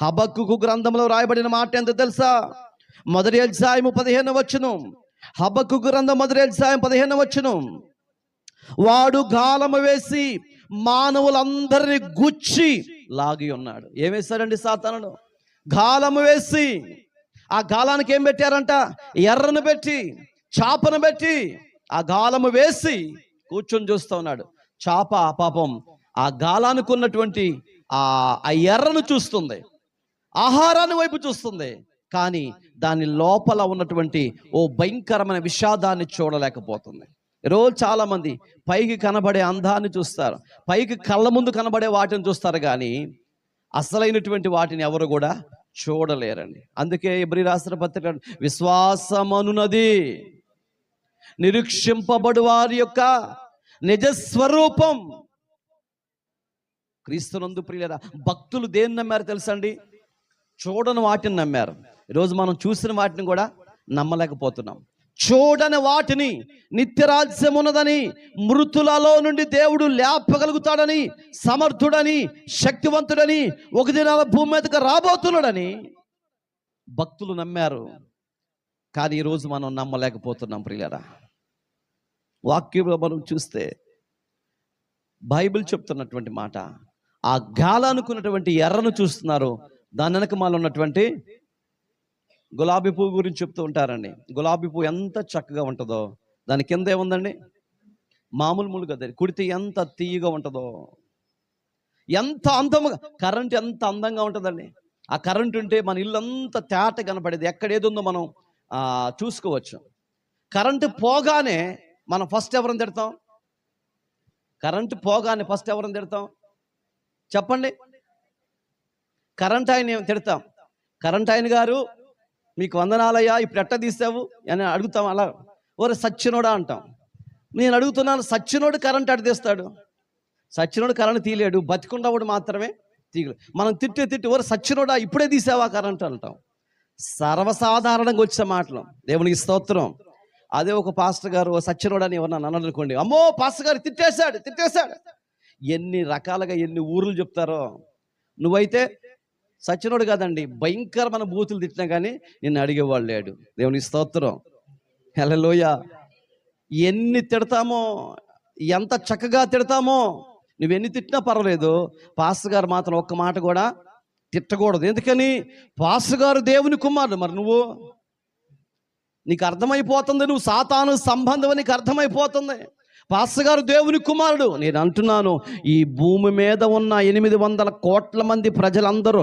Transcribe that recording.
హబక్కు గ్రంథంలో రాయబడిన మాట ఎంత తెలుసా? మొదటి అధ్యాయము పదిహేను వచ్చును హబక్కు గ్రంథం మొదటి అధ్యాయం పదిహేను వచ్చును వాడు గాలము వేసి మానవులందరిని గుచ్చి లాగి ఉన్నాడు. ఏమేశాడండి వేశాడండి సాతానుడు? గాలము వేసి ఆ గాలానికి ఏం పెట్టారంట? ఎర్రను పెట్టి చాపను పెట్టి ఆ గాలము వేసి కూర్చొని చూస్తూ ఉన్నాడు. చాప పాపం ఆ గాలానికి ఉన్నటువంటి ఆ ఆ ఎర్రను చూస్తుంది. ఆహారాన్ని వైపు చూస్తుంది. కానీ దాని లోపల ఉన్నటువంటి ఓ భయంకరమైన విషాదాన్ని చూడలేకపోతుంది. ఈరోజు చాలామంది పైకి కనబడే అందాన్ని చూస్తారు. పైకి కళ్ళ ముందు కనబడే వాటిని చూస్తారు కానీ అసలైనటువంటి వాటిని ఎవరు కూడా చూడలేరండి. అందుకే ఎబ్రి పత్రిక విశ్వాసమనున్నది నిరీక్షింపబడు వారి యొక్క నిజ స్వరూపం క్రీస్తునందు ప్రియులరా భక్తులు దేన్ని నమ్మారు తెలుసండి? చూడని వాటిని నమ్మారు. ఈరోజు మనం చూసిన వాటిని కూడా నమ్మలేకపోతున్నాం. చూడని వాటిని నిత్యరాజ్యం ఉన్నదని మృతులలో నుండి దేవుడు లేపగలుగుతాడని సమర్థుడని శక్తివంతుడని ఒక దినాల భూమి మీదకి రాబోతున్నాడని భక్తులు నమ్మారు. కానీ ఈరోజు మనం నమ్మలేకపోతున్నాం ప్రియులరా. వాక్యంలో మనం చూస్తే బైబిల్ చెప్తున్నటువంటి మాట ఆ గాల అనుకున్నటువంటి ఎర్రను చూస్తున్నారు దాని వెనక మాలో ఉన్నటువంటి గులాబీ పువ్వు గురించి చెప్తూ ఉంటారండి. గులాబీ పువ్వు ఎంత చక్కగా ఉంటుందో. దాని కింద ఏముందండి? మామూలు ముళ్ళు కదా కుడితే ఎంత తీయగా ఉంటుందో. ఎంత అందముగా కరెంట్ ఎంత అందంగా ఉంటుందండి. ఆ కరెంట్ ఉంటే మన ఇల్లు అంతా తేట కనపడేది. ఎక్కడ ఏది ఉందో మనం చూసుకోవచ్చు. కరెంటు పోగానే మనం ఫస్ట్ ఎవరిని తిడతాం? కరెంటు పోగానే ఫస్ట్ ఎవరిని తిడతాం? చెప్పండి. కరెంట్ ఆయన తిడతాం. కరెంట్ ఆయన గారు మీకు వందనాలయ్యా ఇప్పుడు ఎట్ట తీసావు? అని అడుగుతాం అలా. ఓరే సచ్చినోడా అంటాం. నేను అడుగుతున్నాను సచ్చినోడు కరెంట్ అటు తీస్తాడు? సచ్చినోడు కరెంట్ తీయలేడు బతికుండవుడు మాత్రమే తీయలేడు మనం తిట్టే తిట్టి ఓరే సచ్చినోడా ఇప్పుడే తీసావా కరెంట్? అంటాం. సర్వసాధారణంగా వచ్చే మాటలు. దేవునికి స్తోత్రం. అదే ఒక పాస్టర్ గారు సచ్చినోడు అని ఎవరన్నా అనుకోండి. అమ్మో పాస్టర్ గారు తిట్టేశాడు తిట్టేశాడు. ఎన్ని రకాలుగా ఎన్ని ఊర్లు చెప్తారో. నువ్వైతే సచ్చినోడు కాదండి భయంకరమైన బూతులు తిట్టినా కానీ నిన్ను అడిగేవాళ్ళు లేడు. దేవుని స్తోత్రం. హలోయ ఎన్ని తిడతామో ఎంత చక్కగా తిడతామో నువ్వెన్ని తిట్టినా పర్వాలేదు. పాస్టర్ గారు మాత్రం ఒక్క మాట కూడా తిట్టకూడదు. ఎందుకని? పాస్టర్ గారు దేవుని కుమారుడు. మరి నువ్వు? నీకు అర్థమైపోతుంది నువ్వు సాతాను సంబంధం అని నీకు అర్థమైపోతుంది. పాస్టర్ గారు దేవుని కుమారుడు. నేను అంటున్నాను ఈ భూమి మీద ఉన్న ఎనిమిది వందల కోట్ల మంది ప్రజలందరూ